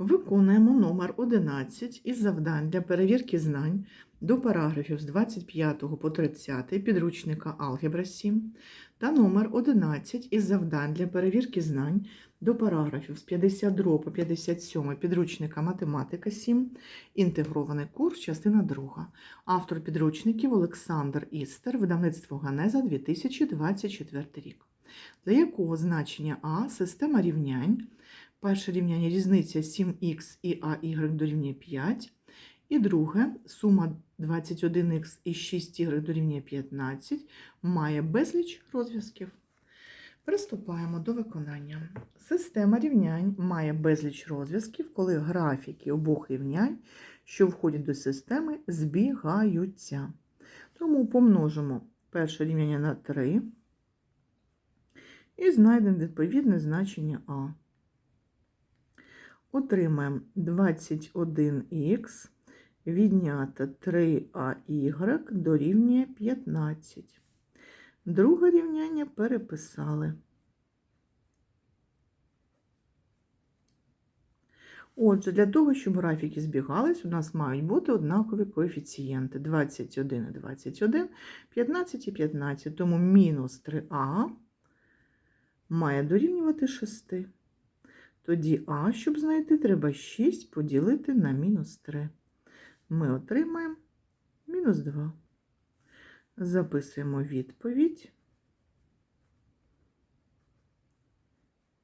Виконуємо номер 11 із завдань для перевірки знань до параграфів з 25 по 30 підручника Алгебра 7 та номер 11 із завдань для перевірки знань до параграфів з 52 по 57 підручника Математика 7, інтегрований курс, частина 2. Автор підручників Олександр Істер, видавництво Ганеза 2024 рік. Для якого значення А система рівнянь Перше рівняння різниця 7х і АY дорівнює 5. І друге сума 21х і 6y дорівнює 15 має безліч розв'язків. Приступаємо до виконання. Система рівнянь має безліч розв'язків, коли графіки обох рівнянь, що входять до системи, збігаються. Тому помножимо перше рівняння на 3 і знайдемо відповідне значення А. Отримаємо 21х віднято 3АY дорівнює 15. Друге рівняння переписали. Отже, для того, щоб графіки збігались, у нас мають бути однакові коефіцієнти 21 і 21, 15 і 15. Тому мінус 3а має дорівнювати 6. Тоді А, щоб знайти, треба 6 поділити на мінус 3. Ми отримаємо мінус 2. Записуємо відповідь.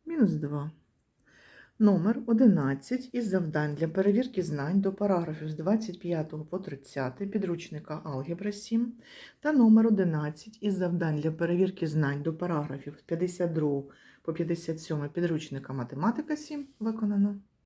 Мінус 2. Номер 11 із завдань для перевірки знань до параграфів з 25 по 30 підручника Алгебра 7 та номер 11 із завдань для перевірки знань до параграфів з 52 по 57 підручника Математика 7 виконано.